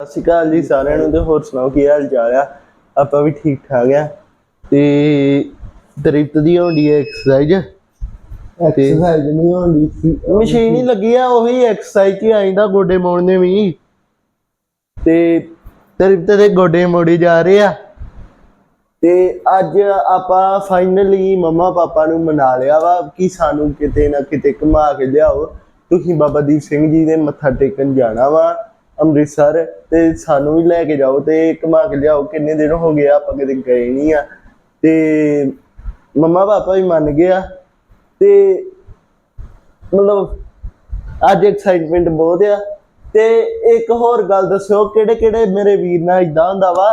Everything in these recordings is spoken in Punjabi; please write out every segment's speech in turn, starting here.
ਸਤਿ ਸ਼੍ਰੀ ਅਕਾਲ ਜੀ ਸਾਰਿਆਂ ਨੂੰ ਤੇ ਹੋਰ ਸੁਣਾਓ ਕੀ ਹਾਲ ਚਾਲ ਆ? ਆਪਾਂ ਵੀ ਠੀਕ ਠਾਕ ਆ। ਤੇ ਤ੍ਰਿਪਤ ਦੀ ਹੁੰਦੀ ਹੈ ਐਕਸਰਸਾਈਜ਼ ਐਕਸਰਸਾਈਜ਼ ਨਹੀਂ ਹੁੰਦੀ ਮਸ਼ੀਨ ਹੀ ਲੱਗੀ ਆ ਉਹੀ ਐਕਸਰਸਾਈਜ਼ ਹੀ ਆਇਂਦਾ ਗੋਡੇ ਮੋੜਨੇ ਵੀ। ਤੇ ਤ੍ਰਿਪਤ ਦੇ ਗੋਡੇ ਮੋੜੀ ਜਾ ਰਹੇ ਆ। ਤੇ ਅੱਜ ਆਪਾਂ ਫਾਈਨਲੀ ਮੰਮਾ ਪਾਪਾ ਨੂੰ ਮਨਾ ਲਿਆ ਵਾ ਕਿ ਸਾਨੂੰ ਕਿਤੇ ਨਾ ਕਿਤੇ ਘੁਮਾ ਕੇ ਲਿਆਓ। ਤੁਸੀਂ ਬਾਬਾ ਦੀਪ ਸਿੰਘ ਜੀ ਦੇ ਮੱਥਾ ਟੇਕਣ ਜਾਣਾ ਵਾ। ਅੰਮ੍ਰਿਤਸਰ ਤੇ ਸਾਨੂੰ ਵੀ ਲੈ ਕੇ ਜਾਓ ਤੇ ਘੁਮਾ ਕੇ ਲਿਆਓ ਕਿੰਨੇ ਦਿਨ ਹੋ ਗਏ ਆ, ਆਪਾਂ ਕਿਤੇ ਗਏ ਨਹੀਂ ਆ। ਤੇ ਮੰਮਾ ਪਾਪਾ ਵੀ ਮੰਨ ਗਏ ਆ। ਤੇ ਮਤਲਬ ਅੱਜ ਐਕਸਾਈਟਮੈਂਟ ਬਹੁਤ ਆ। ਤੇ ਇੱਕ ਹੋਰ ਗੱਲ ਦੱਸਿਓ ਕਿਹੜੇ ਕਿਹੜੇ ਮੇਰੇ ਵੀਰ ਨਾਲ ਇਦਾਂ ਹੁੰਦਾ ਵਾ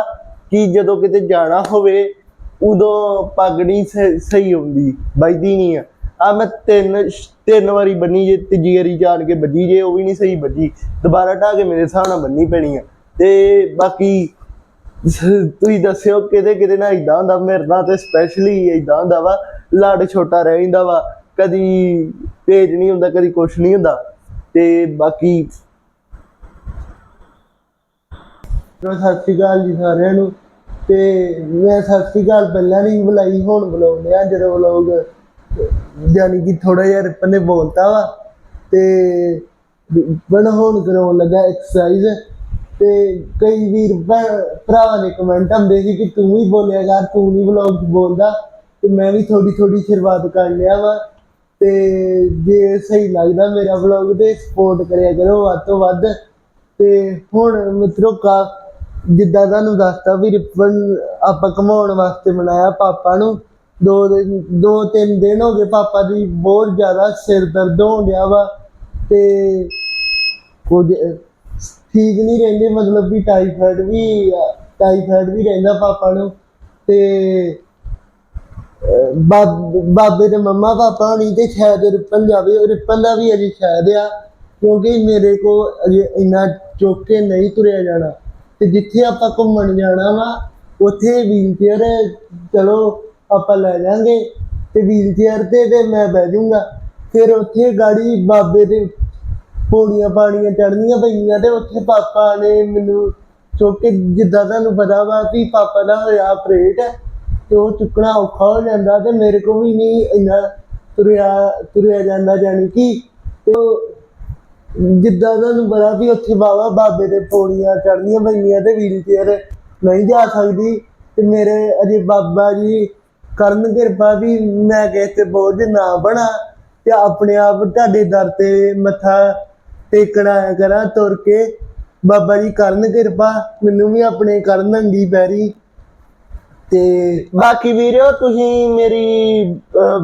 ਕਿ ਜਦੋਂ ਕਿਤੇ ਜਾਣਾ ਹੋਵੇ ਉਦੋਂ ਪੱਗ ਨਹੀਂ ਸਹੀ ਸਹੀ ਹੁੰਦੀ ਬਜਦੀ ਨਹੀਂ ਆ। ਆ ਮੈਂ ਤਿੰਨ ਤਿੰਨ ਵਾਰੀ ਬੰਨੀ ਜੇ, ਤੀਜੀ ਵਾਰੀ ਜਾਣ ਕੇ ਵੱਜੀ ਜੇ, ਉਹ ਵੀ ਨਹੀਂ ਸਹੀ ਵੱਜੀ। ਦੁਬਾਰਾ ਢਾ ਕੇ ਮੇਰੇ ਹਿਸਾਬ ਨਾਲ ਬੰਨੀ ਪੈਣੀ ਆ। ਤੇ ਬਾਕੀ ਤੁਸੀਂ ਦੱਸਿਓ ਕਿਤੇ ਕਿਤੇ ਨਾ ਇਦਾਂ ਹੁੰਦਾ? ਮੇਰੇ ਨਾਲ ਤੇ ਸਪੈਸ਼ਲੀ ਇਦਾਂ ਹੁੰਦਾ ਵਾ ਲੜ ਛੋਟਾ ਰਹਿ ਜਾਂਦਾ ਵਾ। ਕਦੀ ਤੇਜ਼ ਨਹੀਂ ਹੁੰਦਾ, ਕਦੀ ਕੁਛ ਨਹੀਂ ਹੁੰਦਾ। ਤੇ ਬਾਕੀ ਸਤਿ ਸ਼੍ਰੀ ਅਕਾਲ ਜੀ ਸਾਰਿਆਂ ਨੂੰ। ਤੇ ਮੈਂ ਸਤਿ ਸ਼੍ਰੀ ਅਕਾਲ ਪਹਿਲਾਂ ਨਹੀਂ ਬੁਲਾਈ, ਹੁਣ ਬੁਲਾਉਂਦੇ ਆ ਜਦੋਂ ਬਲੌਗ ਯਾਨੀ ਕਿ ਥੋੜਾ ਜਿਹਾ ਰਿਪਨ ਨੇ ਬੋਲਤਾ ਵਾ ਤੇ ਬਣ ਹੁਣ ਕਰਾਉਣ ਲੱਗਾ ਐਕਸਰਸਾਈਜ਼ ਤੇ ਕਈ ਵੀਰ ਭਰਾਵਾਂ ਨੇ ਕਮੈਂਟ ਆਉਂਦੇ ਸੀ ਕਿ ਤੂੰ ਵੀ ਬੋਲਿਆ ਕਰ, ਤੂੰ ਨਹੀਂ ਬਲੌਗ ਬੋਲਦਾ ਤੇ ਮੈਂ ਵੀ ਥੋੜੀ ਥੋੜੀ ਸ਼ੁਰੂਆਤ ਕਰ ਲਿਆ ਵਾ ਤੇ ਜੇ ਸਹੀ ਲੱਗਦਾ ਮੇਰਾ ਬਲੌਗ ਤੇ ਸਪੋਰਟ ਕਰਿਆ ਕਰੋ ਵੱਧ ਤੋਂ ਵੱਧ ਤੇ ਹੁਣ ਮਿੱਤਰੋ ਕਾ, ਜਿੱਦਾਂ ਤੁਹਾਨੂੰ ਦੱਸਤਾ ਵੀ ਰਿਪਨ ਆਪਾਂ ਕਮਾਉਣ ਵਾਸਤੇ ਬਣਾਇਆ ਪਾਪਾ ਨੂੰ ਦੋ ਦਿਨ, ਦੋ ਤਿੰਨ ਦਿਨ ਹੋ ਗਏ ਪਾਪਾ ਦੀ ਬਹੁਤ ਜ਼ਿਆਦਾ ਸਿਰ ਦਰਦ ਹੋਣ ਡਿਆ ਵਾ ਤੇ ਕੁਝ ਠੀਕ ਨਹੀਂ ਰਹਿੰਦੇ, ਮਤਲਬ ਵੀ ਟਾਈਫਾਇਡ ਵੀ ਟਾਈਫਾਇਡ ਵੀ ਰਹਿੰਦਾ ਪਾਪਾ ਨੂੰ ਤੇ ਬਾਬ- ਬਾਬੇ ਦੇ ਮੰਮਾ ਪਾਪਾ ਨਹੀਂ ਤੇ ਸ਼ਾਇਦ ਰਿਪਨ ਜਾਵੇ ਰਿਪਨ ਦਾ ਵੀ ਅਜੇ ਸ਼ਾਇਦ ਆ, ਕਿਉਂਕਿ ਮੇਰੇ ਕੋ ਅਜੇ ਇੰਨਾ ਚੁੱਕ ਕੇ ਨਹੀਂ ਤੁਰਿਆ ਜਾਣਾ ਤੇ ਜਿੱਥੇ ਆਪਾਂ ਘੁੰਮਣ ਜਾਣਾ ਵਾ, ਉੱਥੇ ਵੀਲਚੇਅਰ ਚਲੋ ਆਪਾਂ ਲੈ ਜਾਾਂਗੇ ਤੇ ਵੀਲਚੇਅਰ ਤੇ ਤੇ ਮੈਂ ਬਹਿ ਜਾਊਂਗਾ। ਫਿਰ ਉੱਥੇ ਗਾੜੀ ਬਾਬੇ ਦੇ ਪੌੜੀਆਂ ਪਾਣੀਆਂ ਚੜ੍ਹਨੀਆਂ ਪਈਆਂ ਤੇ ਉੱਥੇ ਪਾਪਾ ਨੇ ਮੈਨੂੰ ਚੁੱਕ ਜਿੱਦਾਂ ਤੁਹਾਨੂੰ ਪਤਾ ਵਾ ਵੀ ਪਾਪਾ ਦਾ ਹੋਇਆ ਆਪਰੇਟ ਤੇ ਉਹ ਚੁੱਕਣਾ ਔਖਾ ਹੋ ਜਾਂਦਾ ਤੇ ਮੇਰੇ ਕੋਲ ਵੀ ਨਹੀਂ ਇੰਨਾ ਤੁਰਿਆ ਤੁਰਿਆ ਜਾਂਦਾ ਜਾਣੀ ਕਿ। ਉਹ ਜਿੱਦਾਂ ਤੁਹਾਨੂੰ ਪਤਾ ਵੀ ਉੱਥੇ ਬਾਬਾ, ਬਾਬੇ ਦੇ ਪੌੜੀਆਂ ਚੜ੍ਹਨੀਆਂ ਪਈਆਂ ਤੇ ਵੀਲਚੇਅਰ ਨਹੀਂ ਜਾ ਸਕਦੀ। ਤੇ ਮੇਰੇ ਅਜੇ ਬਾਬਾ ਜੀ ਕਰਨ ਕਿਰਪਾ ਵੀ ਮੈਂ ਕਿਸੇ ਤੇ ਬੋਝ ਨਾ ਬਣਾ ਤੇ ਆਪਣੇ ਆਪ ਤੁਹਾਡੇ ਦਰ ਤੇ ਮੱਥਾ ਟੇਕਣਾ ਕਰਾਂ ਤੁਰ ਕੇ। ਬਾਬਾ ਜੀ ਕਰਨ ਕਿਰਪਾ, ਮੈਨੂੰ ਵੀ ਆਪਣੇ ਕਰਨ ਨੰਗੀ ਪੈਰੀ। ਤੇ ਬਾਕੀ ਵੀਰਿਓ ਤੁਸੀਂ ਮੇਰੀ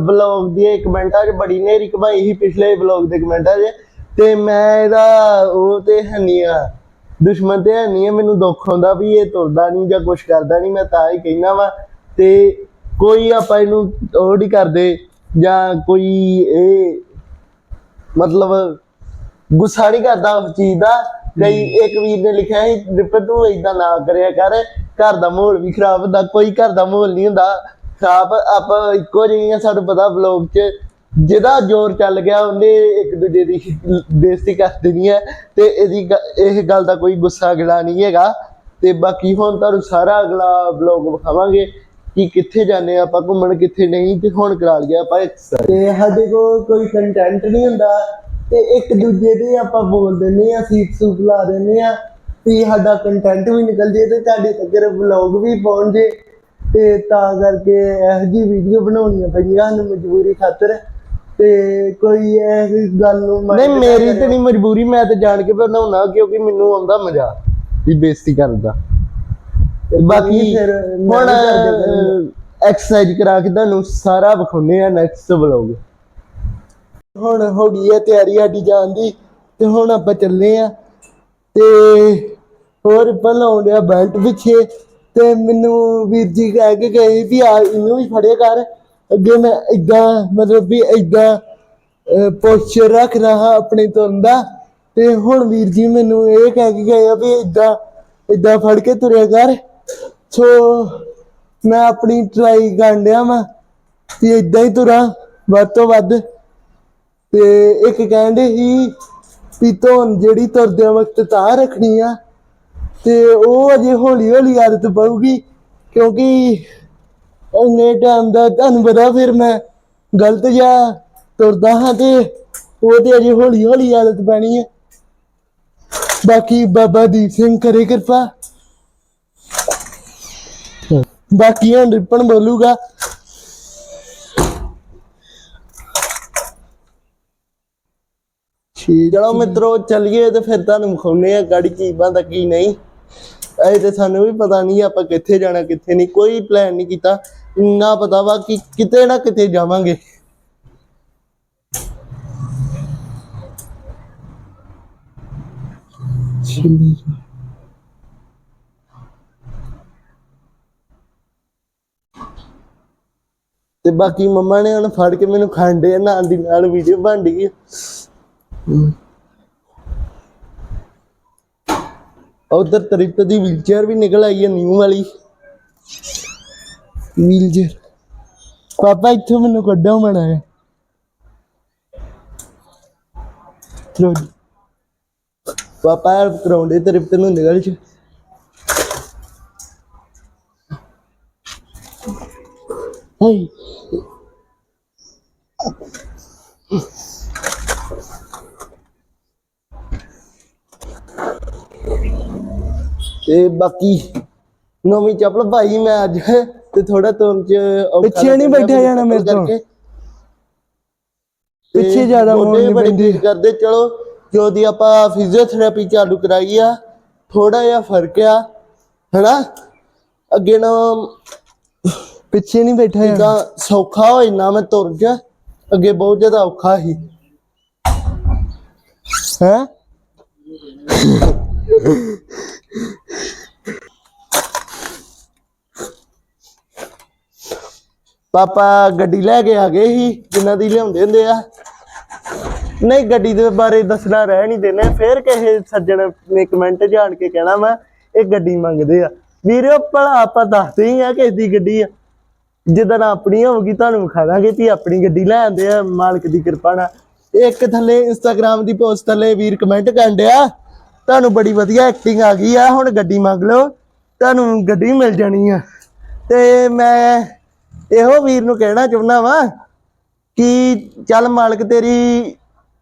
ਬਲੌਗ ਦੀ ਕਮੈਂਟਾਂ 'ਚ ਬੜੀ ਨੇਰੀ ਕਮਾਈ ਸੀ ਪਿਛਲੇ ਬਲੌਗ ਦੇ ਕਮੈਂਟਾਂ 'ਚ ਤੇ ਮੈਂ ਇਹਦਾ, ਉਹ ਤੇ ਹਨੀ ਆ, ਦੁਸ਼ਮਣ ਤੇ ਹਨੀ ਆ, ਮੈਨੂੰ ਦੁੱਖ ਹੁੰਦਾ ਵੀ ਇਹ ਤੁਰਦਾ ਨਹੀਂ ਜਾਂ ਕੁਝ ਕਰਦਾ ਨਹੀਂ ਮੈਂ ਤਾਂ ਹੀ ਕਹਿਣਾ ਵਾ। ਤੇ ਕੋਈ ਆਪਾਂ ਇਹਨੂੰ ਉਹ ਨਹੀਂ ਕਰਦੇ ਜਾਂ ਕੋਈ ਇਹ ਮਤਲਬ ਗੁੱਸਾ ਨਹੀਂ ਕਰਦਾ ਉਸ ਚੀਜ਼ ਦਾ ਕਈ ਇੱਕ ਵੀਰ ਨੇ ਲਿਖਿਆ ਸੀ ਰਿਪ ਤੂੰ ਇਦਾਂ ਨਾ ਕਰਿਆ ਕਰ ਘਰ ਦਾ ਮਾਹੌਲ ਵੀ ਖਰਾਬ ਹੁੰਦਾ ਕੋਈ ਘਰ ਦਾ ਮਾਹੌਲ ਨਹੀਂ ਹੁੰਦਾ। ਖਰਾਬ ਆਪਾਂ ਇੱਕੋ ਜਿਹੀਆਂ ਸਾਨੂੰ ਪਤਾ ਵਲੌਗ 'ਚ ਜਿਹਦਾ ਜ਼ੋਰ ਚੱਲ ਗਿਆ ਉਹਨੇ ਇੱਕ ਦੂਜੇ ਦੀ ਬੇਇੱਜ਼ਤੀ ਕਰ ਦੇਣੀ ਹੈ ਤੇ ਇਹਦੀ ਇਹ ਗੱਲ ਦਾ ਕੋਈ ਗੁੱਸਾ ਗਿਲਾ ਨਹੀਂ ਹੈਗਾ ਤੇ ਬਾਕੀ ਹੁਣ ਤੁਹਾਨੂੰ ਸਾਰਾ ਅਗਲਾ ਵਲੌਗ ਵਿਖਾਵਾਂਗੇ। ਕਿ ਕਿੱਥੇ ਜਾਂਦੇ ਆ ਆਪਾਂ ਘੁੰਮਣ ਕਿੱਥੇ ਨਹੀਂ ਤੇ ਹੁਣ ਕਰਾ ਲਿਆ ਆਪਾਂ exercise। ਤੇ ਸਾਡੇ ਕੋਲ ਕੋਈ ਕੰਟੈਂਟ ਨਹੀਂ ਹੁੰਦਾ ਤੇ ਇੱਕ ਦੂਜੇ ਦੇ ਆਪਾਂ ਬੋਲ ਦਿੰਦੇ ਆ ਸੀਪ ਸੂਪ ਲਾ ਦਿੰਦੇ ਆ ਤੇ ਸਾਡਾ ਕੰਟੈਂਟ ਵੀ ਨਿਕਲ ਜੇ ਤੇ ਤੁਹਾਡੇ ਤੱਕ ਵਲੌਗ ਵੀ ਪਹੁੰਚ ਜੇ ਤੇ ਤਾਂ ਕਰਕੇ ਇਹੋ ਜਿਹੀ ਵੀਡੀਓ ਬਣਾਉਣੀਆਂ ਪਈਆਂ ਹਨ ਮਜਬੂਰੀ ਖਾਤਰ ਤੇ ਕੋਈ ਇਹ ਗੱਲ ਨੂੰ ਨਹੀਂ ਮੇਰੀ। ਤੇ ਨਹੀਂ ਮਜਬੂਰੀ ਮੈਂ ਤੇ ਜਾਣ ਕੇ ਬਣਾਉਣਾ ਕਿਉਂਕਿ ਮੈਨੂੰ ਆਉਂਦਾ ਮਜ਼ਾ ਵੀ ਬੇਇੱਜ਼ਤੀ ਕਰਨ ਦਾ ਤੇ ਬਾਕੀ ਫਿਰ ਮੈਂ ਹੁਣ ਵੀ ਕਰਾਂਗਾ। ਐਕਸਰਸਾਈਜ਼ ਕਰਾ ਕੇ ਤੁਹਾਨੂੰ ਸਾਰਾ ਵਿਖਾਉਨੇ ਆ ਨੈਕਸਟ ਵਲੌਗ ਹੁਣ ਹੋ ਗਈ ਹੈ ਤਿਆਰੀ ਸਾਡੀ ਜਾਣ ਦੀ ਤੇ ਹੁਣ ਆਪਾਂ ਚੱਲੇ ਆ ਤੇ ਹੋਰ ਪਹਿਲਾਂ ਆਉਂਦਿਆ ਬੈਲਟ ਪਿੱਛੇ ਤੇ ਮੈਨੂੰ ਵੀਰ ਜੀ ਕਹਿ ਕੇ ਗਏ ਵੀ ਆ ਇਹਨੂੰ ਵੀ ਫੜਿਆ ਕਰ। ਅੱਗੇ ਮੈਂ ਇਦਾਂ ਮਤਲਬ ਵੀ ਇਦਾਂ ਪੋਸਚਰ ਰੱਖ ਰਹਾ ਆਪਣੇ ਤੁਰਨ ਦਾ। ਤੇ ਹੁਣ ਵੀਰ ਜੀ ਮੈਨੂੰ ਇਹ ਕਹਿ ਕੇ ਗਏ ਆ ਵੀ ਇਦਾਂ ਇਦਾਂ ਫੜ ਕੇ ਤੁਰਿਆ ਕਰ। ਸੋ ਮੈਂ ਆਪਣੀ ਟਰਾਈ ਕਰਨ ਡਿਆ ਵਾਂ ਵੀ ਇਦਾਂ ਹੀ ਤੁਰਾਂ ਵੱਧ ਤੋਂ ਵੱਧ। ਤੇ ਇੱਕ ਕਹਿੰਦੇ ਸੀ ਵੀ ਧੁਨ ਜਿਹੜੀ ਤੁਰਦੇ ਵਕਤ ਤਾਂ ਰੱਖਣੀ ਆ ਤੇ ਉਹ ਅਜੇ ਹੌਲੀ ਹੌਲੀ ਆਦਤ ਪਊਗੀ ਕਿਉਂਕਿ ਇੰਨੇ ਟਾਈਮ ਦਾ ਤੁਹਾਨੂੰ ਪਤਾ ਫਿਰ ਮੈਂ ਗਲਤ ਜਾ ਤੁਰਦਾ ਹਾਂ ਤੇ ਉਹ ਤੇ ਅਜੇ ਹੌਲੀ ਹੌਲੀ ਆਦਤ ਪੈਣੀ ਹੈ ਬਾਕੀ ਬਾਬਾ ਦੀਪ ਸਿੰਘ ਕਰੇ ਕਿਰਪਾ। ਬਾਕੀ ਹੁਣ ਰਿਪਨ ਬੋਲੂਗਾ। ਚਲੋ ਮਿੱਤਰੋ ਚੱਲੀਏ ਤੇ ਫਿਰ ਤੁਹਾਨੂੰ ਵਿਖਾਉਨੇ ਆ ਗਾੜੀ ਕੀ ਬੰਦਾ ਕੀ ਨਹੀਂ। ਅਜੇ ਤੇ ਸਾਨੂੰ ਵੀ ਪਤਾ ਨਹੀਂ ਆਪਾਂ ਕਿੱਥੇ ਜਾਣਾ ਕਿੱਥੇ ਨਹੀਂ। ਕੋਈ ਪਲਾਨ ਨਹੀਂ ਕੀਤਾ। ਇੰਨਾ ਪਤਾ ਵਾ ਕਿ ਕਿਤੇ ਨਾ ਕਿਤੇ ਜਾਵਾਂਗੇ। ਤੇ ਬਾਕੀ ਮੰਮਾ ਨੇ ਹੁਣ ਫੜ ਕੇ ਮੈਨੂੰ ਖਾਂਡੇ ਨਾਲ ਦੀ ਨਾਲ ਵੀਡੀਓ ਬਣ ਗਈ ਉਧਰ ਤਰੀਤ ਦੀ ਵੀਲਚੇਅਰ ਵੀ ਨਿਕਲ ਆਈ ਹੈ ਨਿਊ ਵਾਲੀ। ਵੀਲਚੇਅਰ ਪਾਪਾ ਇੱਥੋਂ ਮੈਨੂੰ ਕੱਢੋ ਮਣਾ ਹੈ ਚਲੋ। ਪਾਪਾ ਕਰਾਉਂਦੇ ਤਰੀਤ ਨੂੰ ਨਿਕਲ ਚ। ਹਾਈ ਤੇ ਬਾਕੀ ਨਵੀਂ ਚੱਪਲ ਭਾਈ ਮੈਂ ਅੱਜ ਤੇ ਥੋੜਾ ਤੁਰਨ ਚ ਪਿੱਛੇ ਨੀ ਲੱਗਦਾ ਬੈਠਿਆ ਜਾਣਾ ਮੇਰੇ ਤੋਂ। ਪਿੱਛੇ ਜ਼ਿਆਦਾ ਬੜੇ ਪੈਂਦੇ। ਪੀੜ ਕਰਦੇ ਚਲੋ ਜੋ ਦੀ ਆਪਾਂ ਫਿਜ਼ੀਓਥੈਰੇਪੀ ਚਾਲੂ ਕਰਾਈ ਆ ਥੋੜਾ ਜਿਹਾ ਫ਼ਰਕ ਆ ਹੈਨਾ ਅੱਗੇ ਨਾ ਪਿੱਛੇ ਨਹੀਂ ਬੈਠਾ ਜਾਣਾ ਜਿੱਦਾਂ ਸੌਖਾ ਹੋ ਇੰਨਾ ਮੈਂ ਤੁਰ ਗਿਆ। ਅੱਗੇ ਬਹੁਤ ਜ਼ਿਆਦਾ ਔਖਾ ਸੀ। ਹੈ? ਪਾਪਾ ਗੱਡੀ ਲੈ ਕੇ ਆ ਗਏ ਸੀ ਜਿਨ੍ਹਾਂ ਦੀ ਲਿਆਉਂਦੇ ਹੁੰਦੇ ਆ। ਨਹੀਂ ਗੱਡੀ ਦੇ ਬਾਰੇ ਦੱਸਣਾ ਰਹਿ ਨਹੀਂ ਦੇਣਾ। ਫਿਰ ਕਿਸੇ ਸੱਜਣ ਨੇ ਕਮੈਂਟ ਜਾਣ ਕੇ ਕਹਿਣਾ ਮੈਂ ਇਹ ਗੱਡੀ ਮੰਗਦੇ ਆ। ਵੀਰੋ ਭਲਾ ਆਪਾਂ ਦੱਸਦੇ ਹੀ ਆ ਕਿ ਦੀ ਗੱਡੀ ਆ। ਜਿੱਦਣ ਆਪਣੀ ਹੋਊਗੀ, ਤੁਹਾਨੂੰ ਵਿਖਾ ਦਾਂਗੇ ਵੀ ਆਪਣੀ ਗੱਡੀ ਲੈ ਆਂਦੇ ਆ, ਮਾਲਕ ਦੀ ਕਿਰਪਾ ਨਾਲ। ਇੱਕ ਥੱਲੇ ਇੰਸਟਾਗ੍ਰam ਦੀ ਪੋਸਟ ਥੱਲੇ ਵੀਰ ਕਮੈਂਟ ਕਰਨ ਡਿਆ, ਤੁਹਾਨੂੰ ਬੜੀ ਵਧੀਆ ਐਕਟਿੰਗ ਆ ਗਈ ਆ, ਹੁਣ ਗੱਡੀ ਮੰਗ ਲਓ, ਤੁਹਾਨੂੰ ਗੱਡੀ ਮਿਲ ਜਾਣੀ ਆ। ਤੇ ਮੈਂ ਇਹੋ ਵੀਰ ਨੂੰ ਕਹਿਣਾ ਚਾਹੁੰਦਾ ਵਾਂ ਕਿ ਚੱਲ ਮਾਲਕ ਤੇਰੀ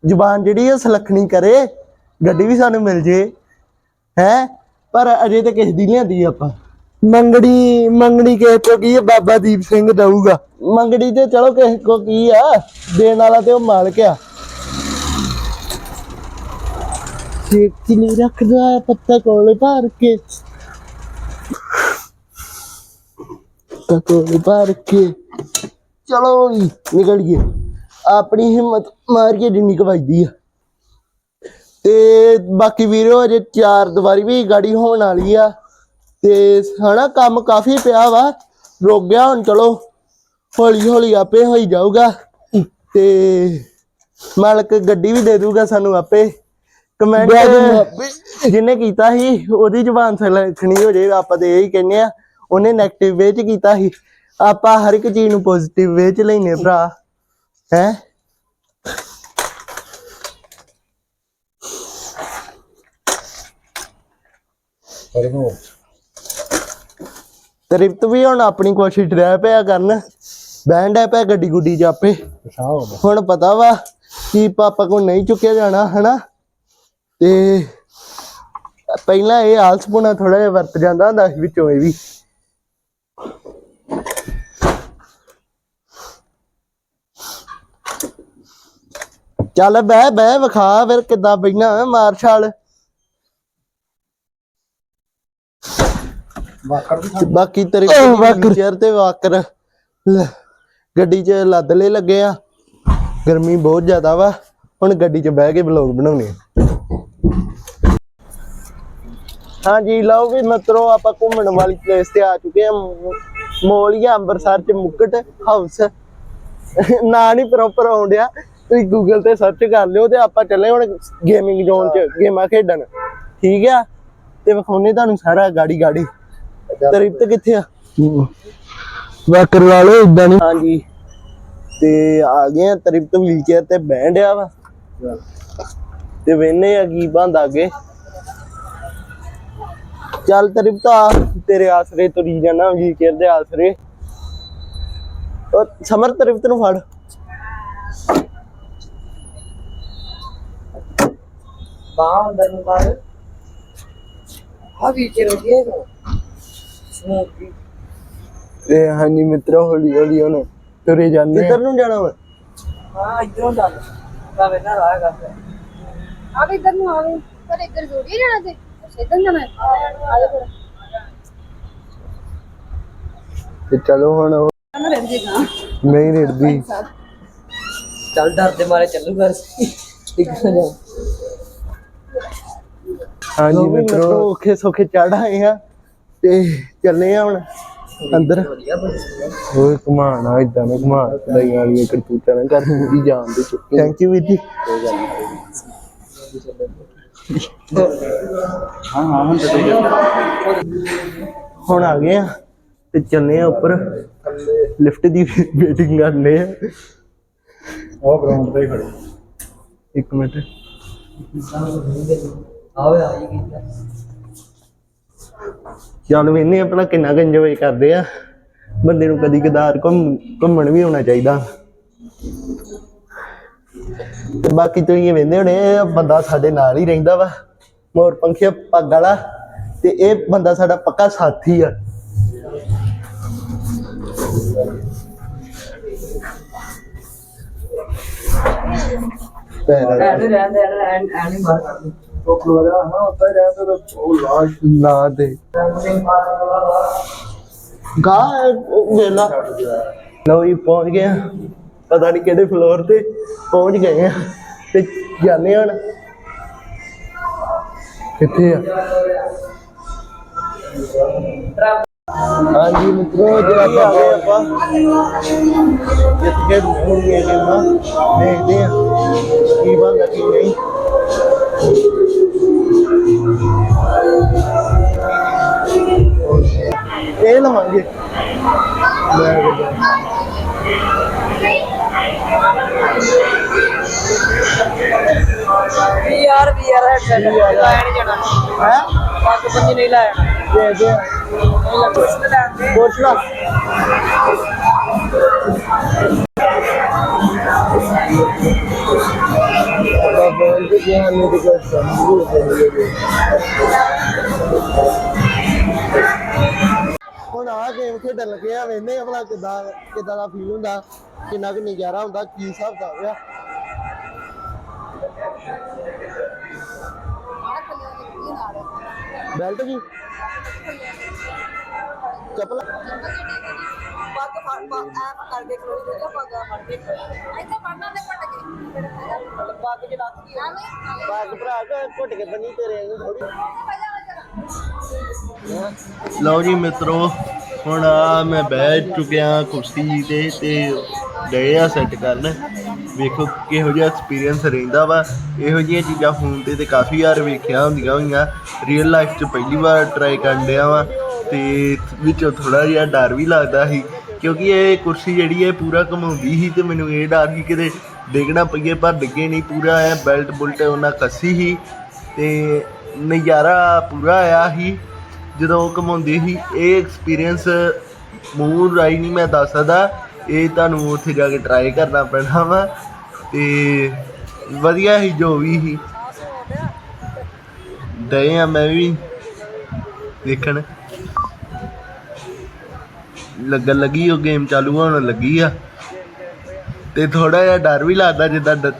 ਜ਼ੁਬਾਨ ਜਿਹੜੀ ਆ, ਸਲਖਣੀ ਕਰੇ, ਗੱਡੀ ਵੀ ਸਾਨੂੰ ਮਿਲ ਜੇ, ਹੈ? ਪਰ ਅਜੇ ਤੇ ਕਿਸੇ ਦੀ ਲਿਆਂਦੀ ਆਪਾਂ। ਮੰਗੜੀ ਮੰਗਣੀ ਕਿਸੇ ਤੋਂ ਕੀ ਹੈ ਬਾਬਾ ਦੀਪ ਸਿੰਘ ਦਊਗਾ। ਮੰਗੜੀ ਤੇ ਚਲੋ ਕਿਸੇ ਕੋ ਕੀ ਆ? ਦੇਣ ਵਾਲਾ ਤੇ ਉਹ ਮਾਲਕ ਆ। ਛੇਤੀ ਨਹੀਂ ਰੱਖਦਾ, ਪੱਤਾ ਕੋਲੇ ਭਾਰ ਕੇ। ਪੱਤਾ ਕੋਲੇ ਭਾਰ ਕੇ। ਚਲੋ ਵੀ ਨਿਕਲ ਗਏ ਆਪਣੀ ਹਿੰਮਤ ਮਾਰ ਕੇ ਜਿੰਨੀ ਕੁ ਵੱਜਦੀ ਆ। ਤੇ ਬਾਕੀ ਵੀਰੋ, ਅਜੇ ਚਾਰ ਦੀਵਾਰੀ ਵੀ ਗਾੜੀ ਹੋਣ ਵਾਲੀ ਆ। ਤੇ ਹਨਾ ਕੰਮ ਕਾਫੀ ਪਿਆ ਵਾ। ਰੁਕ ਗਿਆ ਹੁਣ ਚਲੋ ਹੌਲੀ ਹੌਲੀ ਆਪੇ ਹੋਈ ਜਾਊਗਾ। ਤੇ ਮਾਲਕ ਗੱਡੀ ਵੀ ਦੇ ਦੂਗਾ ਸਾਨੂੰ ਆਪੇ। ਕਮੈਂਟ ਜਿਹਨੇ ਕੀਤਾ ਸੀ ਉਹਦੀ ਜ਼ੁਬਾਨ ਸਲਖਣੀ ਹੋ ਜੇ ਆਪਾਂ ਤੇ ਇਹੀ ਕਹਿੰਦੇ ਆ। ਉਹਨੇ 네ਗੇਟਿਵ ਵੇ ਚ ਕੀਤਾ ਸੀ। ਆਪਾਂ ਹਰ ਇੱਕ ਚੀਜ਼ ਨੂੰ ਪੋਜ਼ਿਟਿਵ ਵੇ ਚ ਲੈਨੇ ਭਰਾ। ਹੈ? ਤ੍ਰਿਪਤ ਵੀ ਹੁਣ ਆਪਣੀ ਕੋਸ਼ਿਸ਼ ਰਹਿ ਪਿਆ ਕਰਨ। ਬੈਂਡ ਹੈ ਪਿਆ ਗੱਡੀ ਗੁੱਡੀ ਆਪੇ। ਹੁਣ ਪਤਾ ਵਾ ਕਿ ਪਾਪਾ ਕੋ ਨਹੀਂ ਚੁੱਕਿਆ ਜਾਣਾ ਹਨਾ? ਤੇ ਪਹਿਲਾਂ ਇਹ ਆਲਸਪੁਣਾ ਥੋੜਾ ਜਿਹਾ ਵਰਤ ਜਾਂਦਾ ਹੁੰਦਾ ਸੀ ਵਿੱਚੋਂ ਇਹ ਵੀ। ਚੱਲ ਬਹਿ ਬਹਿ ਵਿਖਾ ਫਿਰ ਕਿੱਦਾਂ ਬੈਣਾ ਮਾਰ ਤੇ ਬਾਕੀ ਤੇਰੇ। ਚੇਅਰ ਤੇ ਵਾਕਰ। ਲੈ, ਗੱਡੀ 'ਚ ਲੱਦਲੇ ਲੱਗੇ ਆ। ਗਰਮੀ ਬਹੁਤ ਜ਼ਿਆਦਾ ਵਾ। ਹੁਣ ਗੱਡੀ 'ਚ ਬਹਿ ਕੇ ਵਲੌਗ ਬਣਾਉਣੇ ਆ। ਹਾਂਜੀ ਲਓ ਵੀ ਮਿੱਤਰੋ ਆਪਾਂ ਘੁੰਮਣ ਵਾਲੀ ਪਲੇਸ ਤੇ ਆ ਚੁੱਕੇ ਆ। ਮੋਲੀਆ ਅੰਮ੍ਰਿਤਸਰ ਚ ਮੁਕਟ ਹਾਊਸ ਨਾਂ ਨਹੀਂ ਪ੍ਰੋਪਰ ਆਉਂਦਿਆ ਤੁਸੀਂ ਗੂਗਲ ਤੇ ਸਰਚ ਕਰ ਲਿਓ ਤੇ ਆਪਾਂ ਚੱਲੇ ਹੁਣ ਗੇਮਿੰਗ ਜ਼ੋਨ ਚ ਗੇਮਾਂ ਖੇਡਣ। ਠੀਕ ਆ? ਤੇ ਵਿਖਾਉਣੇ ਤੁਹਾਨੂੰ ਸਾਰਾ ਗਾੜੀ ਗਾੜੀ ਤ੍ਰਿਪਤ ਕਿੱਥੇ ਆ? ਵਾਕਰ ਲਾ ਲਓ ਇਦਾਂ ਨਹੀਂ ਹਾਂਜੀ। ਤੇ ਆ ਗਏ ਆ ਤ੍ਰਿਪਤ ਵੀਲਚੇਅਰ ਤੇ ਬਹਿਣ ਡਿਆ ਵਾ। ਤੇ ਵੇਨੇ ਆ ਕੀ ਬੰਦ ਅੱਗੇ। ਚੱਲ ਤ੍ਰਿਪਤਾ ਤੇਰੇ ਆਸਰੇ ਤੁਰੀ ਜਾਣਾ ਵੀ ਚਿਰ ਦੇ ਆਸਰੇ। ਉਹ ਸਮਰ ਤ੍ਰਿਪਤ ਨੂੰ ਫੜ। ਬਾਹ ਅੰਦਰ ਨੂੰ ਕਰ ਆ ਵੀ ਚਿਰ ਵਧੀਆ ਹੈ ਸਮੂਥ ਤੇ ਹਾਂਜੀ ਮਿੱਤਰੋ ਹੌਲੀ ਹੌਲੀ ਹੁਣ ਤੁਰੇ ਜਾਂਦੇ ਕਿੱਧਰ ਨੂੰ ਜਾਣਾ ਵਾ? ਹਾਂ ਇਧਰੋਂ ਚੱਲ ਕਾਵੇ ਨਾ ਰਾਹ ਕਰ ਆਵੇ ਇਧਰ ਨੂੰ ਆਵੇ। ਪਰ ਇੱਧਰ ਜ਼ਰੂਰੀ ਜਾਣਾ ਤੇ ਇਧਰ ਜਾਣਾ। ਹੈ ਆ ਜਾ ਫਿਰ। ਤੇ ਚਲੋ ਹੁਣ ਉਹ ਨਾ ਰਹਿੰਦੇ ਨਾ ਨਹੀਂ ਰਿੜਦੀ। ਚੱਲ ਡਰ ਦੇ ਮਾਰੇ ਚੱਲੂ ਕਰ ਡਿੱਗ ਨਾ ਜਾ ਹਾਂਜੀ ਮਿੱਤਰੋ। ਔਖੇ ਸੌਖੇ ਚੜ ਆਏ ਆ। ਤੇ ਚੱਲੇ ਆ ਹੁਣ ਅੰਦਰ। ਓਏ ਘਮਾਣਾ ਇਦਾਂ ਨਾ ਘਮਾ ਦਈਆਂ ਵਾਲੀਆਂ ਕਰਤੂਤਾਂ ਨਾ ਕਰ ਪੂਰੀ ਜਾਨ ਦੇ ਚੁੱਕੇ ਥੈਂਕ ਯੂ ਵੀਰ ਜੀ। ਹਾਂ ਹਾਂ ਹੁਣ ਹੁਣ ਆ ਗਏ ਆ ਤੇ ਚੱਲੇ ਆ ਉੱਪਰ। ਲਿਫਟ ਦੀ ਵੇਟਿੰਗ ਕਰਨੇ ਆ। ਉਹ ਗਰਾਊਂਡ ਤੇ ਹੀ ਖੜੇ ਇੱਕ ਮਿੰਟ। ਆਵੇ ਆ ਜੀ ਚੱਲ ਵੇਨੇ ਆਪਣਾ ਕਿੰਨਾ ਇੰਜੋਏ ਕਰਦੇ ਆ। ਬੰਦੇ ਨੂੰ ਕਦੀ ਕਦਾਰ ਘੁੰਮ, ਘੁੰਮਣ ਵੀ ਹੋਣਾ ਚਾਹੀਦਾ। ਤੇ ਬਾਕੀ ਤੁਸੀਂ ਵੇਂਦੇ ਹੋਣੇ, ਇਹ ਬੰਦਾ ਸਾਡੇ ਨਾਲ ਹੀ ਰਹਿੰਦਾ ਵਾ, ਮੋਰ ਪੰਖੀਆ ਪੱਗ ਵਾਲਾ, ਤੇ ਇਹ ਬੰਦਾ ਸਾਡਾ ਪੱਕਾ ਸਾਥੀ ਆ। ਪੈਰ ਐਨੇ ਰਹਿੰਦੇ ਐਨ ਐਨੇ ਮਾਰ ਕਰ ਦੂੰ ਗਾ ਵੇਲਾ। ਲਓ ਜੀ ਪਹੁੰਚ ਗਏ ਆ। ਪਤਾ ਨਹੀਂ ਕਿਹੜੇ ਫਲੋਰ ਤੇ ਪਹੁੰਚ ਗਏ ਆ ਤੇ ਜਾਣੇ ਹਣ। ਕਿੱਥੇ ਆ? ਹਾਂਜੀ ਮਿੱਤਰੋ ਜੀ ਆ ਗਏ ਆਪਾਂ ਜਿੱਥੇ ਹੁਣ ਗਏ ਨਾ ਦੇਖਦੇ ਆ ਕੀ ਬਣਦਾ ਕੀ ਨਹੀਂ। ਇਹ ਲਵਾਂਗੇ ਲੈ ਕੇ ਜਾ। ਵੀ ਯਾਰ ਵੀ ਯਾਰ ਹੈਡਸੈਟ ਲਾਇਆ ਨਹੀਂ ਜਾਣਾ ਹੈਂ ਪੱਗ ਬੰਨੀ ਹੁਣ ਆ ਗੇਮ ਖੇਡਣ ਲੱਗੇ ਆ ਵੇਨੇ ਭਲਾ ਕਿਦਾਂ ਕਿਦਾਂ ਦਾ ਫੀਲ ਹੁੰਦਾ, ਕਿੰਨਾ ਕੁ ਨਜ਼ਾਰਾ ਹੁੰਦਾ, ਕੀ ਹਿਸਾਬ ਦਾ ਹੋਇਆ ਬੈਲਟ ਜੀ? ਚੱਪਲ? ਪੱਗ ਫੜ ਪੱਗ ਐਪ ਕਰਕੇ ਖਲੋ ਜਾ ਪੱਗ ਫੜ ਕੇ ਇੱਥੇ ਪੜਨਾ ਤੇ ਪਟ ਕੇ। ਪੱਗ ਚ ਲੱਤ ਗਈ ਆਵੇਂ ਬਾਗ ਭਰਾ ਕੇ ਘੁੱਟ ਕੇ ਬੰਨੀ ਤੇਰੇ ਨੂੰ ਥੋੜੀ ਵਜਾ ਵਜਾ ਲਓ ਜੀ ਮਿੱਤਰੋ ਹੁਣ ਆ ਮੈਂ ਬੈਠ ਚੁੱਕਿਆ ਕੁਰਸੀ ਤੇ ਤੇ ਡਏ ਆ ਸੈੱਟ ਕਰਨ। ਵੇਖੋ ਕਿਹੋ ਜਿਹਾ ਐਕਸਪੀਰੀਅੰਸ ਰਹਿੰਦਾ ਵਾ। ਇਹੋ ਜਿਹੀਆਂ ਚੀਜ਼ਾਂ ਫੋਨ ਤੇ ਤੇ ਕਾਫੀ ਵਾਰ ਵੇਖਿਆ ਹੁੰਦੀਆਂ ਹੋਈਆਂ। ਰੀਅਲ ਲਾਈਫ 'ਚ ਪਹਿਲੀ ਵਾਰ ਟਰਾਈ ਕਰਨ ਡਿਆ ਵਾ। ਤੇ ਵਿੱਚੋਂ ਥੋੜਾ ਜਿਹਾ ਡਰ ਵੀ ਲੱਗਦਾ ਸੀ। ਕਿਉਂਕਿ ਇਹ ਕੁਰਸੀ ਜਿਹੜੀ ਹੈ ਪੂਰਾ ਘਮਾਉਂਦੀ ਸੀ ਤੇ ਮੈਨੂੰ ਇਹ ਡਰ ਸੀ ਕਿਤੇ ਡਿੱਗਣਾ ਪਈਏ, ਪਰ ਡਿੱਗੇ ਨਹੀਂ ਪੂਰਾ ਐ ਬੈਲਟ ਬੁਲਟ ਉਹਨਾਂ ਕੱਸੀ ਸੀ ਤੇ ਨਜ਼ਾਰਾ ਪੂਰਾ ਆਇਆ ਸੀ ਜਦੋਂ ਉਹ ਕਮਾਉਂਦੀ ਸੀ। ਇਹ ਐਕਸਪੀਰੀਅੰਸ ਮੂੰਹ ਰਾਈ ਨਹੀਂ ਮੈਂ ਦੱਸ ਸਕਦਾ। ਇਹ ਤੁਹਾਨੂੰ ਉੱਥੇ ਜਾ ਕੇ ਟਰਾਈ ਕਰਨਾ ਪੈਣਾ ਵਾ ਤੇ ਵਧੀਆ ਸੀ ਜੋ ਵੀ ਸੀ। ਦਏ ਆ ਮੈਂ ਵੀ ਦੇਖਣ। ਲੱਗਣ ਲੱਗੀ ਉਹ ਗੇਮ ਚਾਲੂ ਹੋਣ ਲੱਗੀ ਆ ਤੇ ਥੋੜਾ ਜਿਹਾ ਡਰ ਵੀ ਲੱਗਦਾ ਜਿੱਦਾਂ ਡ-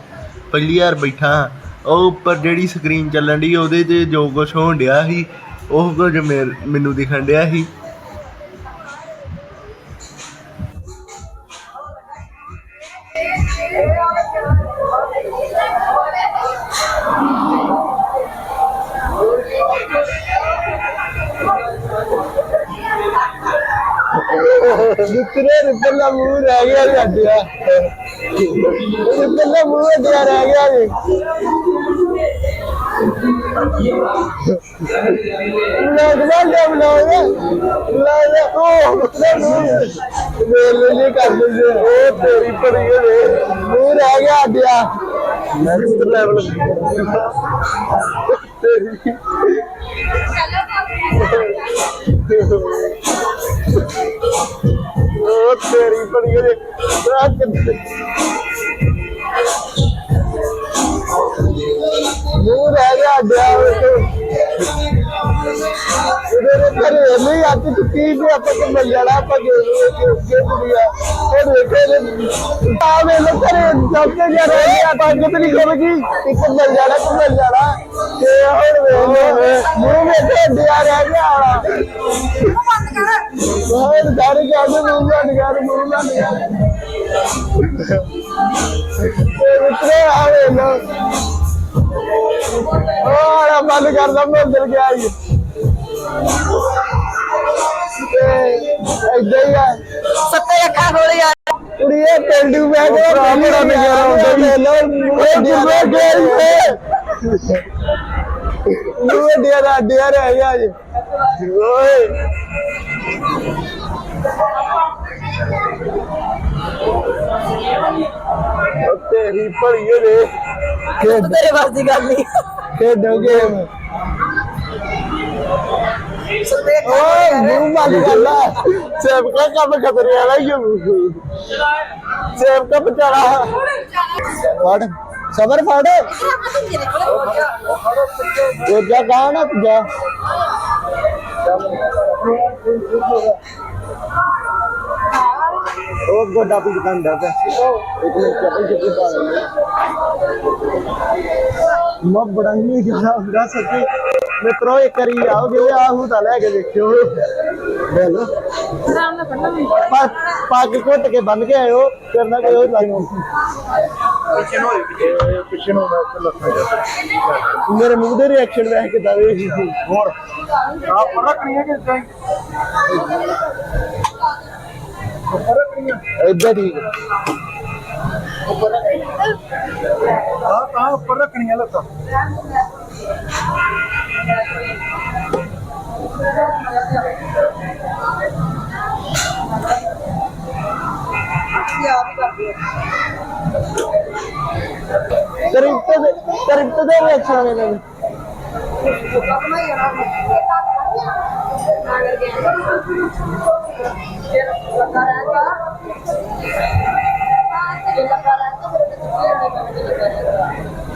ਪਹਿਲੀ ਵਾਰ ਬੈਠਾ ਹਾਂ। ਉਹ ਉੱਪਰ ਜਿਹੜੀ ਸਕਰੀਨ ਚੱਲਣ ਦੀ ਉਹਦੇ ਤੇ ਜੋ ਕੁਝ ਹੋਣ ਡਿਆ ਸੀ, ਉਹ ਕੁਝ ਮੇਰ- ਮੈਨੂੰ ਦਿਖਣ ਡਿਆ ਸੀ ਜਿੱਤਨੇ ਰਿੱਪਲਾ ਮੂੰਹ ਰਹਿ ਗਿਆ ਰੱਜਿਆ ਰਿੱਪਲਾ ਮੂੰਹ ਅੱਡਿਆ ਰਹਿ ਗਿਆ ਜੀ। ਲੋਕ ਬੰਦੇ ਬੁਲਾਉਂਦੇ ਲਾਇਆ ਉਹ ਵੇਲੇ ਨਹੀਂ ਕਰ ਦਿੰਦੇ ਉਹ ਤੇਰੀ ਪੜੀ ਹੋਵੇ। ਮੂੰਹ ਰਹਿ ਗਿਆ ਅੱਡਿਆ ਨੈਕਸਟ ਲੈਵਲ ਚਲੋ ਉਹ ਤੇਰੀ ਬੜੀ ਜੇ ਮੂੰਹ ਰਹਿ ਗਿਆ ਅੱਡਿਆ ਵਿੱਚ ਇਹਦੇ ਦੇ ਘਰੇ ਨਹੀਂ ਅੱਜ ਚੁੱਕੀ ਵੀ ਆਪਾਂ ਕਿ ਮਿਲ ਜਾਣਾ ਆਪਾਂ ਗਏ ਕਿ ਕਿ ਦੁਨੀਆ ਉਹ ਦੇਖੇ ਨੇ ਆ ਵੇ ਲੋ ਘਰੇ ਚੌਕੇ ਜਾ ਰਹੇ ਆ ਤਾਂ ਕਿਤੇ ਨਹੀਂ ਕਰੇਗੀ ਇੱਕ ਮਿਲ ਜਾਣਾ ਕਿ ਮਿਲ ਜਾਣਾ। ਤੇ ਹੁਣ ਵੇ ਮੂੰਹ ਵਿੱਚ ਅੱਡਿਆ ਰਹਿ ਗਿਆ ਬਹੁਤ ਸਾਰੇ ਕਹਿੰਦੇ ਮੂੰਹ ਬੰਦ ਕਰ ਮੂੰਹ ਬੰਦ ਕਰ। ਤੇ ਮਿੱਤਰੇ ਆਵੇ ਲੋ ਉਹ ਬੰਦ ਕਰਦਾ ਮੈਂ ਅੰਦਰ ਗਿਆ ਹੀ। ਤੇ ਏਦਾਂ ਹੀ ਆ। ਸੱਤੇ ਅੱਖਾਂ ਖੋਲੀ ਆ ਕੁੜੀਏ ਪਿੰਡੂ ਕਿਹਾ ਬੜਾ ਨਜ਼ਾਰਾ ਆਉਂਦਾ ਲੈ ਲੋ ਉਹ ਜਿਵੇਂ ਗਈ ਏ ਨੂੰ ਡਿਆ ਦਾ ਡਿਆ ਰਹਿ ਗਿਆ ਜੀ। ਓਏ। ਉਹ ਤੇਰੀ ਭੜੀ ਰੇ ਖੇਡ ਤੇਰੇ ਵੱਸ ਦੀ ਗੱਲ ਨਹੀਂ। ਖੇਡੋ ਗੇਮ ਸੱਤੇ ਓਏ ਮੂੰਹ ਬੰਦ ਕਰ ਲੈ। ਸੇਬ ਕਾ ਕੰਮ ਖਤਰੇ ਵਾਲਾ ਹੀ ਹੈ ਸੇਬ ਕਾ ਬਚਾਰਾ ਫੜ ਸਬਰ ਫੜ। ਉਹ ਜਾ ਗਾ ਨਾ ਤੂੰ ਜਾ ਉਹ ਗੋਡਾ ਪੀ ਦੁਕਾਨਦਾਰ ਤੇ ਇੱਕ ਮਿੰਟ ਚੱਪਲ ਚੱਪਲ ਪਾ ਲੈ ਮੈਂ ਬੜੰਗੀ ਜ਼ਿਆਦਾ ਹੁੰਦਾ ਸੱਚੀ। ਮਿੱਤਰੋ ਇੱਕ ਵਾਰੀ ਆਓਗੇ ਆ ਹੁੰਦਾ ਲੈ ਕੇ ਦੇਖਿਓ। ਬੈਲ ਆਰਾਮ ਨਾਲ ਪੜਨਾ ਪਾ ਪੱਗ ਘੁੱਟ ਕੇ ਬੰਨ ਕੇ ਆਇਓ ਕਰਨਾ ਕੋਈ ਹੋਰ ਲਾਈਨ ਪਿੱਛੇ ਨੂੰ ਪਿੱਛੇ ਨੂੰ ਮੇਰੇ ਮੂੰਹ ਦੇ ਰਿਐਕਸ਼ਨ ਵੇਖ ਕੇ ਤਾਂ ਵੇਖ ਹੋਰ। ਆ ਪਰ ਰੱਖਣੀਆਂ ਕਿ ਇਦਾਂ ਠੀਕ ਆ ਤਾਂ ਉੱਪਰ ਰੱਖਣੀਆਂ ਲੱਤਾਂ। ਕਰਿਪਟ ਦੇ ਕਰਿਪਟ ਦੇ ਰਿਐਕਸ਼ਨ ਵੇਖ ਲੈ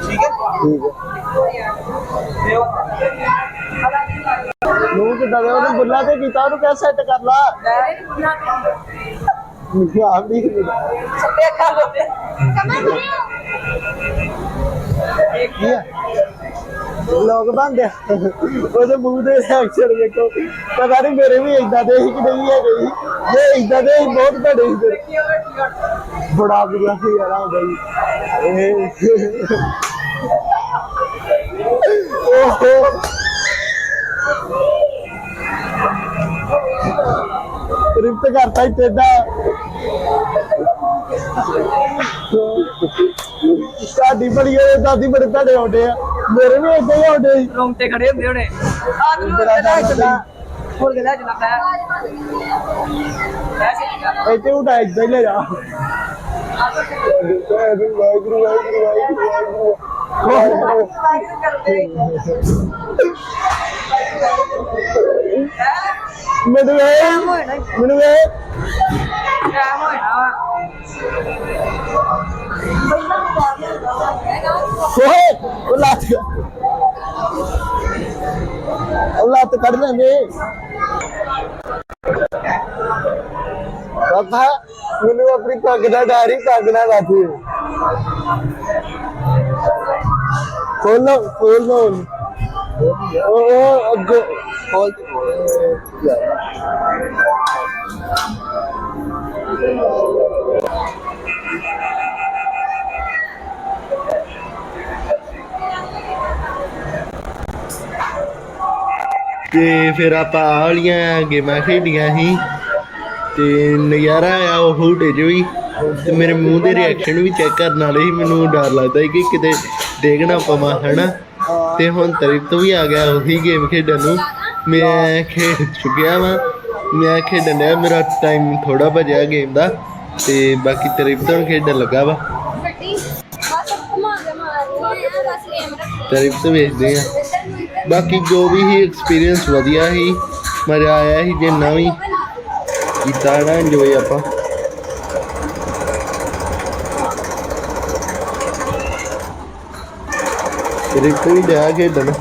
ਠੀਕ ਹੈ ਹੈ ਨੂੰ ਕਿਦਾਂ ਦੇ ਉਹਨੇ ਬੁੱਲਾ ਤੇ ਕੀਤਾ ਉਹਨੂੰ ਕਹਿ ਸੈੱਟ ਕਰ ਲਾ ਮੈਨੂੰ ਆਪ ਨਹੀਂ ਸੱਤੇ ਅੱਖਾਂ ਖੋਲੀ ਕੀ ਆ ਲੋਕ ਬੰਦੇ ਉਹਦੇ ਮੂੰਹ ਦੇ ਰਿਐਕਸ਼ਨ ਵੇਖੋ। ਪਤਾ ਨਹੀਂ ਮੇਰੇ ਵੀ ਇਦਾਂ ਦੇ ਹੀ ਕਿ ਨਹੀਂ ਹੈਗੇ ਸੀ। ਜੇ ਇਦਾਂ ਦੇ ਸੀ, ਬਹੁਤ ਬੜੇ ਸੀ ਬੜਾ ਬੁਰਾ ਸੀ ਯਾਰ ਆ ਬਈ ਇਹ ਰਿਪਟ ਕਰਤਾ ਹੀ ਤੇਦਾ ਸਾਡੀ ਬੜੀ ਹੋਏ ਦਾਦੀ ਬੜੇ ਤੁਹਾਡੇ ਆਉਂਦੇ ਆ। ਮੇਰੇ ਵੀ ਏਦਾਂ ਹੀ ਆਉਂਦੇ ਸੀ। ਰੌਂਗ ਤੇ ਖੜੇ ਹੁੰਦੇ ਹੋਣੇ। ਆ ਤੈਨੂੰ ਬੜਾ ਲੈ ਹੋਰ ਪੈ ਇੱਥੇ ਉਠਾ ਹੀ ਜਾ। ਵਾਹਿਗੁਰੂ ਵਾਹਿਗੁਰੂ ਵਾਹਿਗੁਰੂ ਵਾਹਿਗੁਰੂ ਮੈਨੂੰ ਵੇ ਮੈਨੂੰ ਵੇ ਟਾਈਮ ਹੋਇਆ ਵਾ ਓਏ ਉਹ ਲੱਤ ਉਹ ਲੱਤ ਕੱਢ ਲੈਂਦੇ ਬਾਬਾ ਮੈਨੂੰ ਆਪਣੀ ਪੱਗ ਦਾ ਡਰ ਹੀ ਪੱਗ ਨਾ ਤੇ ਫਿਰ ਆਪਾਂ ਆਹ ਵਾਲੀਆਂ ਗੇਮਾਂ ਖੇਡੀਆਂ ਸੀ। ਤੇ ਨਜ਼ਾਰਾ ਆਇਆ ਉਹ ਹੂਟੇ ਚ ਵੀ। ਤੇ ਮੇਰੇ ਮੂੰਹ ਦੇ ਰਿਐਕਸ਼ਨ ਵੀ ਚੈੱਕ ਕਰਨ ਵਾਲੇ ਸੀ ਮੈਨੂੰ ਡਰ ਲੱਗਦਾ ਸੀ ਕਿ ਕਿਤੇ ਡੇਗਣਾ ਪਵਾਂ ਹਨਾ? ਤੇ ਹੁਣ ਤਰੀਕ ਤੋਂ ਵੀ ਆ ਗਿਆ ਉਹੀ ਗੇਮ ਖੇਡਣ ਨੂੰ। ਮੈਂ ਖੇਡ ਚੁੱਕਿਆ ਵਾਂ। ਮੈਂ ਖੇਡਣ ਡਿਆ ਮੇਰਾ ਟਾਈਮ ਥੋੜਾ ਬਚਿਆ ਗੇਮ ਦਾ। ਤੇ ਬਾਕੀ ਤਰੀਕ ਤੋਂ ਖੇਡਣ ਲੱਗਾ ਵਾ। ਕੇ ਮਾਰਨੀ ਆ। ਬਾਕੀ ਜੋ ਵੀ ਹੀ ਐਕਸਪੀਰੀਅੰਸ ਵਧੀਆ ਸੀ, ਮਜ਼ਾ ਆਇਆ ਸੀ ਜਿੰਨਾ ਵੀ ਕੀਤਾ ਨਾ ਇੰਜੋਏ ਆਪਾਂ। ਰਿਕ ਵੀ ਖੇਡਣ।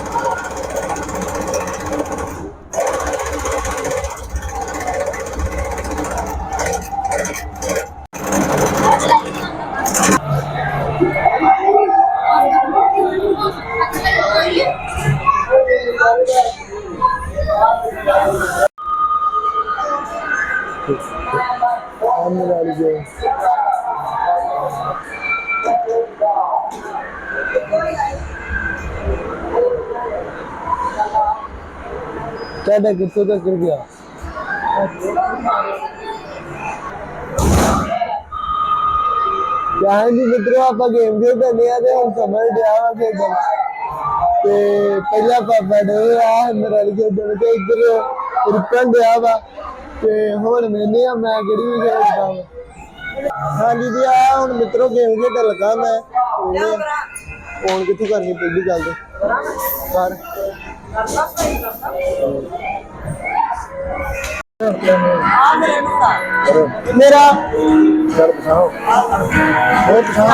ਤੁਹਾਡਾ ਕਿੱਥੋਂ ਤੱਕ ਗਿਆ? ਯਾਰ ਜੀ ਮਿੱਤਰੋ, ਆਪਾਂ ਗੇਮ ਖੇਡਦੇ ਆ ਤੇ ਹੁਣ ਸਮਝ ਗਿਆ ਵਾ ਖੇਡਣ। ਤੇ ਪਹਿਲਾ ਪਾਪਾ ਡੇ ਆ ਮੇਰੇ ਵਾਲੀ ਖੇਡਣ ਇੱਧਰ ਰੁਕਣ ਡਿਆ ਵਾ। ਤੇ ਹੁਣ ਮੈਨੇ ਆ ਮੈਂ ਕਿਹੜੀ ਵੀ ਖੇਡਦਾ ਵਾ। ਹਾਂਜੀ ਜੀ ਆ ਹੁਣ ਮਿੱਤਰੋ ਗੇਮ ਖੇਡਣ ਲੱਗਾ ਮੈਂ। ਫੋਨ ਕਿੱਥੋਂ ਕਰਨੀ, ਪਹਿਲੀ ਗੱਲ ਤੇ? ਕਰ ਮੇਰਾ ਕਰ ਬਸਾਓ ਹੋਰ ਬਸਾਓ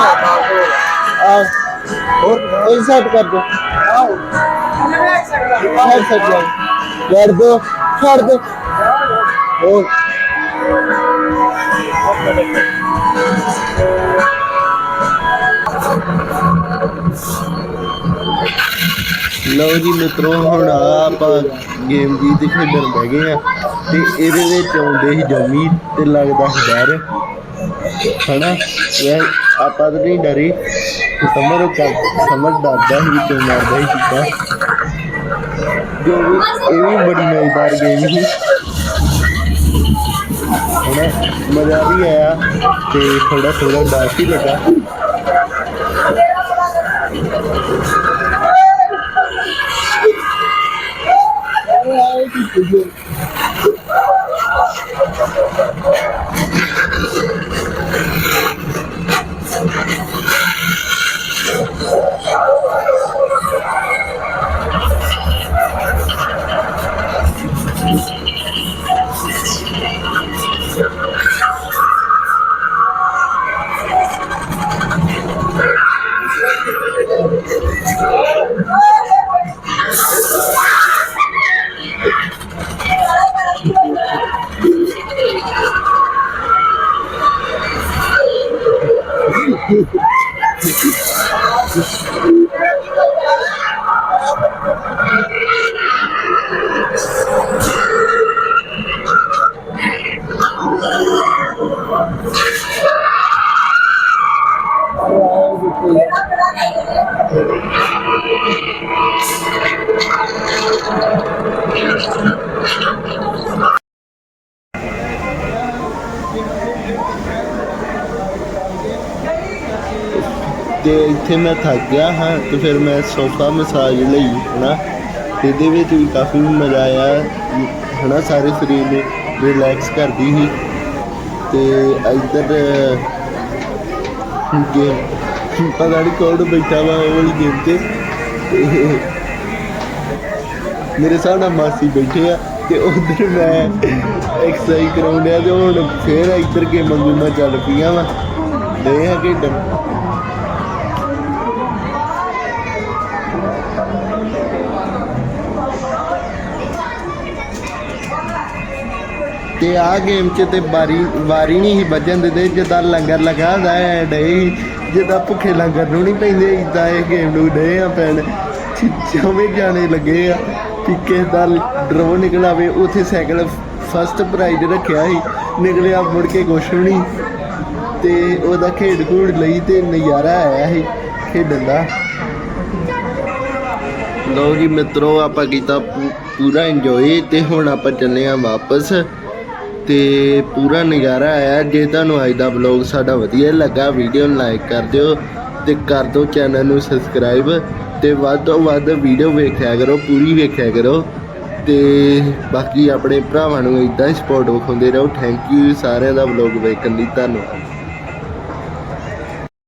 ਆ ਹੋਰ ਇਹ ਸੈਟ ਕਰ ਦੋ ਆਓ ਹੈਡ ਸੈਟ ਕਰ ਕਰ ਦੋ ਛੱਡ ਦੋ ਹੋਰ। ਲਓ ਜੀ ਮਿੱਤਰੋ, ਹੁਣ ਆ ਆਪਾਂ ਗੇਮ ਜੀ ਤੇ ਖੇਡਣ ਬਹਿ ਗਏ ਆ ਤੇ ਇਹਦੇ ਵਿੱਚ ਆਉਂਦੇ ਸੀ ਜੰਮੀ ਤੇ ਲੱਗਦਾ ਸੀ ਡਰ, ਹਨਾ? ਇਹ ਆਪਾਂ ਤਾਂ ਨਹੀਂ ਡਰੇ। ਸਮਰ ਕਰ ਸਮਰ ਡਰਦਾ ਸੀ ਤੇ ਮਾਰਦਾ ਹੀ ਕੀਤਾ ਜੋ ਵੀ, ਇਹ ਵੀ ਬੜੀ ਮਜ਼ੇਦਾਰ ਗੇਮ ਸੀ। ਹਨਾ? ਮਜ਼ਾ ਵੀ ਆਇਆ ਤੇ ਥੋੜਾ ਥੋੜਾ ਡਰ ਵੀ ਲੱਗਾ। video ਤੇ ਇੱਥੇ ਮੈਂ ਥੱਕ ਗਿਆ ਹਾਂ, ਤੇ ਫਿਰ ਮੈਂ ਸੋਫਾ ਮਸਾਜ ਲਈ, ਹਨਾ? ਇਹਦੇ ਵਿੱਚ ਵੀ ਕਾਫੀ ਮਜ਼ਾ ਆਇਆ, ਹਨਾ? ਸਾਰੇ ਸਰੀਰ ਨੂੰ ਰਿਲੈਕਸ ਕਰਦੀ ਸੀ। ਤੇ ਇੱਧਰ ਗੇਮ ਪਤਾ ਨਹੀਂ ਕੌਣ ਬੈਠਾ ਵਾ ਉਹ ਵਾਲੀ ਗੇਮ ਤੇ। ਤੇ ਮੇਰੇ ਸਾਹਮਣੇ ਮਾਸੀ ਬੈਠੇ ਆ, ਤੇ ਉਧਰ ਮੈਂ ਐਕਸਰਸਾਈਜ਼ ਕਰਾਉਂਦੇ ਆ ਤੇ ਹੁਣ ਫੇਰ ਇੱਧਰ ਗੇਮਾਂ ਗੂਮਾਂ ਚੱਲ ਪਈਆਂ ਵਾ। ਦੇ ਆ ਖੇਡਣ ਤੇ ਆ ਗੇਮ 'ਚ ਤੇ ਬਾਰੀ ਵਾਰੀ ਨਹੀਂ ਸੀ ਵੱਜਣ ਦਿੰਦੇ, ਜਿੱਦਾਂ ਲੰਗਰ ਲਗਾ ਹੁੰਦਾ ਹੈ ਡੇ ਜਿੱਦਾਂ ਭੁੱਖੇ ਲੰਗਰ ਨੂੰ ਨਹੀਂ ਪੈਂਦੇ ਇਦਾਂ ਇਹ ਗੇਮ ਨੂੰ ਡੇ ਆ ਪੈਣ ਚੌਵੇਂ ਜਾਣੇ ਲੱਗੇ ਆ ਕਿ ਕਿਸ ਦਾ ਡਰੋ ਨਿਕਲਾਵੇ ਉਥੇ ਸਾਈਕਲ ਫਸਟ ਪ੍ਰਾਈਜ਼ ਰੱਖਿਆ ਸੀ, ਨਿਕਲਿਆ ਮੁੜ ਕੇ ਕੁਛ ਵੀ ਨਹੀਂ। ਤੇ ਉਹਦਾ ਖੇਡ ਖੂਡ ਲਈ ਤੇ ਨਜ਼ਾਰਾ ਆਇਆ ਸੀ ਖੇਡਣ ਦਾ। ਲਓ ਜੀ ਮਿੱਤਰੋ, ਆਪਾਂ ਕੀਤਾ ਪੂ- ਪੂਰਾ ਇੰਜੋਏ ਤੇ ਹੁਣ ਆਪਾਂ ਚੱਲੇ ਆ ਵਾਪਸ। ਤੇ ਪੂਰਾ ਨਜ਼ਾਰਾ ਆਇਆ। ਜੇ ਤੁਹਾਨੂੰ ਅੱਜ ਦਾ ਵਲੌਗ ਸਾਡਾ ਵਧੀਆ ਲੱਗਾ ਵੀਡੀਓ ਨੂੰ ਲਾਈਕ ਕਰ ਦਿਓ ਤੇ ਕਰ ਦਿਓ ਚੈਨਲ ਨੂੰ ਸਬਸਕ੍ਰਾਈਬ ਤੇ ਵੱਧ ਤੋਂ ਵੱਧ ਵੀਡੀਓ ਵੇਖਿਆ ਕਰੋ, ਪੂਰੀ ਵੇਖਿਆ ਕਰੋ। ਤੇ ਬਾਕੀ ਆਪਣੇ ਭਰਾਵਾਂ ਨੂੰ ਇਦਾਂ ਹੀ ਸਪੋਰਟ ਵਿਖਾਉਂਦੇ ਰਹੋ। ਥੈਂਕ ਯੂ ਸਾਰਿਆਂ ਦਾ ਵਲੌਗ ਵੇਖਣ ਲਈ, ਧੰਨਵਾਦ।